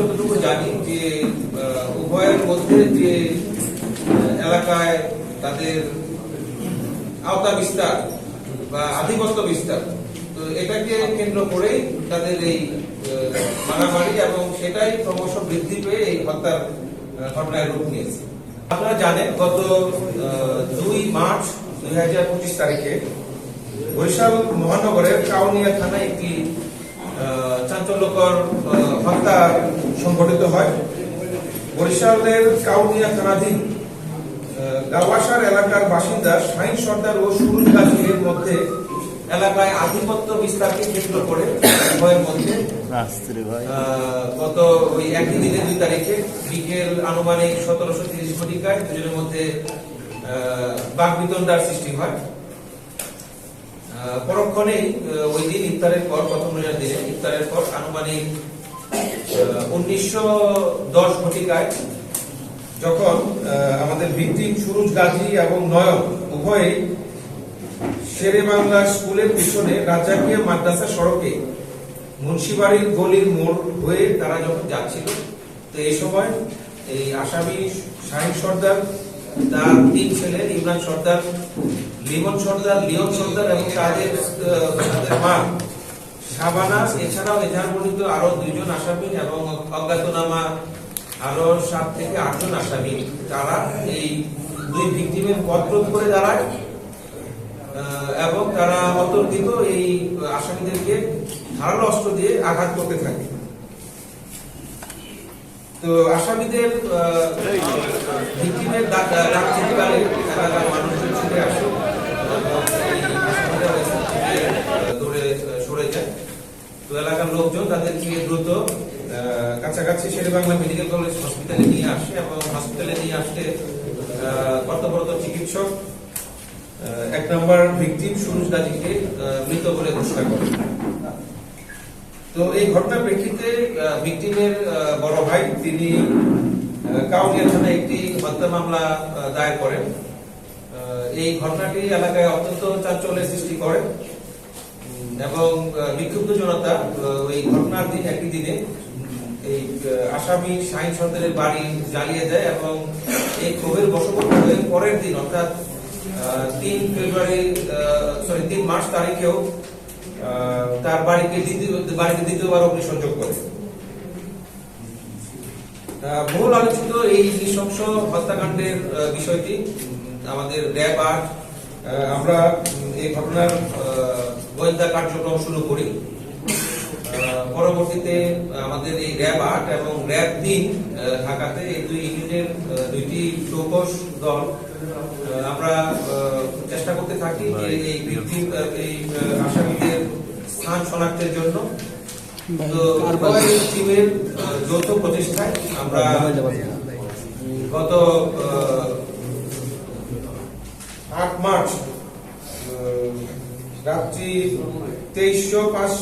যতটুকু জানি যে উভয়ের মধ্যে যে এলাকায় তাদের আওতা বিস্তার বা আধিপত্য বিস্তার, তো এটাকে কেন্দ্র করেই তাদের এই মারামারি এবং সেটাই ক্রমশ বৃদ্ধি পেয়ে এই হত্যার ঘটনায় রূপ নিয়েছে। আপনারা জানেন, গত দুই মার্চ দুই হাজার পঁচিশ তারিখে বরিশাল মহানগরের কাউনিয়া থানায় একটি চাঞ্চল্যকর হত্যা সংঘটিত হয়। বরিশালের কাউনিয়া থানাধীন গাওয়াসার এলাকার বাসিন্দা শাহিন সর্দার ও সুরুজ গাজীর মধ্যে এলাকায় আধিপত্য বিস্তারকে কেন্দ্র করে উভয়ের মধ্যে গত ওই একই দিনে দুই তারিখে বিকেল আনুমানিক সতেরোশো তিরিশ ঘটিকায় দুজনের মধ্যে বাঘ বিতণ্ডার সৃষ্টি হয়। পরক্ষণেই ওই দিন ইফতারের পর, প্রথম রোজার দিনে ইফতারের পর আনুমানিক উনিশশো দশ ঘটিকায় যখন আমাদের ভিত্তিক সুরুজ গাজী এবং নয়ন উভয়ই শেরে বাংলা স্কুলের পিছনে রাজাকিয়া মাদ্রাসা সড়কে মুন্সিবাড়ির গলির মোড় হয়ে তারা যখন যাচ্ছিল, তো এই সময় এই আসামি শাহিন সর্দার, তার তিন ছেলে, ইমরান সর্দার লিমন সর্দার, লিওন সর্দার এবং তাদের মা শাবানা এছাড়াও এজাহার বর্ণিত আরও দুইজন আসামি এবং অজ্ঞাতনামা আরও সাত থেকে আটজন আসামি। তারা এই দুই ভিকটিমের পথ করে দাঁড়ায় এবং তারা অতর্কিত এই আসামিদেরকে ধারালো অস্ত্র দিয়ে আঘাত করতে থাকে। তো আসামিদের ভিক্টিমের ডাক এলাকার মানুষজন ছুটে আসে এবং এই আসামিরা ওইখান থেকে, আহ, দৌড়ে আহ, সরে যায় তো এলাকার লোকজন তাদেরকে দ্রুত কাছাকাছি শেরে বাংলা মেডিকেল কলেজ হসপিটালে নিয়ে আসে এবং হসপিটালে নিয়ে আসতে কর্তব্যরত চিকিৎসক এক নম্বর ভিকটিম সুরুজ গাজীকে মৃত বলে ঘোষণা করে। তো এই ঘটনার প্রেক্ষিতে ভিকটিমের বড় ভাই, তিনি কাউনিয়া থানায় একটি হত্যা মামলা দায়ের করেন। এই ঘটনাটি এলাকায় অত্যন্ত চাঞ্চল্যের সৃষ্টি করে। এবং বিক্ষুব্ধ জনতা ওই ঘটনার দিন, একই দিনে, এই আসামি শাহিন সর্দারের বাড়ি জ্বালিয়ে দেয় এবং এই ক্ষোভের বশবর্তী হয়ে পরের দিন, অর্থাৎ তিন ফেব্রুয়ারি সরি তিন মার্চ তারিখেও তার বাড়িকে দ্বিতীয় বাড়িতে দ্বিতীয়বার অগ্নিসংযোগ করে। বহুল আলোচিত এই নৃশংস হত্যাকাণ্ডের বিষয়টি আমাদের র্যাব আট আমরা এই ঘটনার গোয়েন্দা কার্যক্রম শুরু করি। পরবর্তীতে আমাদের এই র্যাব আট এবং র্যাব তিন ঢাকাতে এই দুই ইউনিটের দুইটি চৌকস দল আমরা চেষ্টা করতে থাকি যে এই আহ, এই আসামিদের স্থান শনাক্তের জন্য। তো টিমের যৌথ প্রচেষ্টায় আমরা গত আহ, আট মার্চ আহ, রাত্রি তেইশশো পাঁচ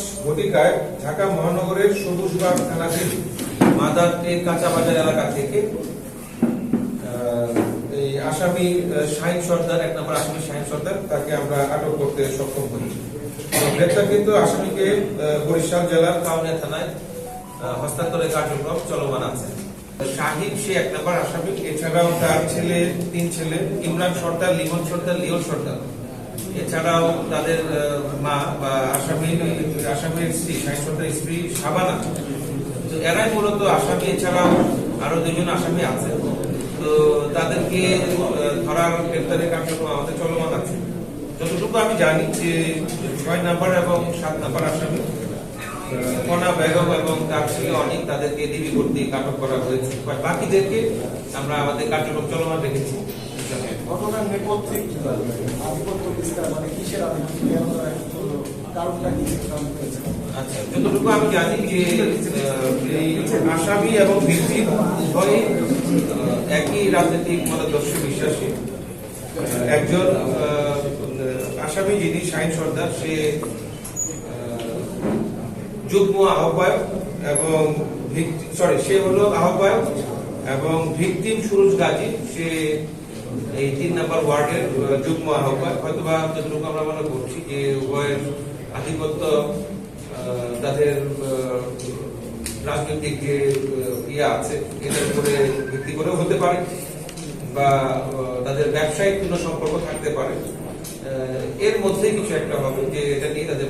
শাহিন শাহিন আসামিকে বরিশাল জেলার কাউনিয়া থানায় হস্তান্তরের কার্যক্রম চলমান আছে। শাহিদ সে এক নম্বর আসামি, এছাড়াও তার ছেলে, তিন ছেলে, ইমরান সর্দার, লিমন সর্দার, লিওন সর্দার। এছাড়াও তাদের মা বা আসামি, আসামির স্ত্রী সর্দার স্ত্রী শাবানা। তো এরাই মূলত আসামি, এছাড়াও আরও দুজন আসামি আছে। তো তাদেরকে ধরার গ্রেপ্তারের কার্যক্রম আমাদের চলমান আছে। যতটুকু আমি জানি যে ছয় নাম্বার এবং সাত নাম্বার আসামি কণা বেগম এবং তার ছেলে অনেক তাদেরকে ডিবি কর্তৃক আটক করা হয়েছে। বাকিদেরকে আমরা আমাদের কার্যক্রম চলমান রেখেছি। ঘটনার নেপথ্যে আধিপত্য বিস্তার মানে কিসের কারণটা কি আচ্ছা যতটুকু আমি জানি যে আসামি এবং ভিত্তি উভয়ই একই রাজনৈতিক মতাদর্শ বিশ্বাসী। একজন আসামি যিনি শাহিন সর্দার, সে যুগ্ম আহ্বায়ক এবং সরি সে হলো আহ্বায়ক এবং ভিকটিম সুরজ গাজী, সে এই তিন নাম্বার ওয়ার্ডের যুগ্ম আহ্বায়ক। হয়তো বা যতটুকু আমরা মনে করছি যে উভয়ের আধিপত্য তাদের রাজনৈতিক যে ইয়ে আছে, এটার উপরে ভিত্তি করেও হতে পারে বা তাদের ব্যবসায়িক কোনো সম্পর্ক থাকতে পারে। এর মধ্যেই কিছু একটা হবে যে এটা নিয়ে তাদের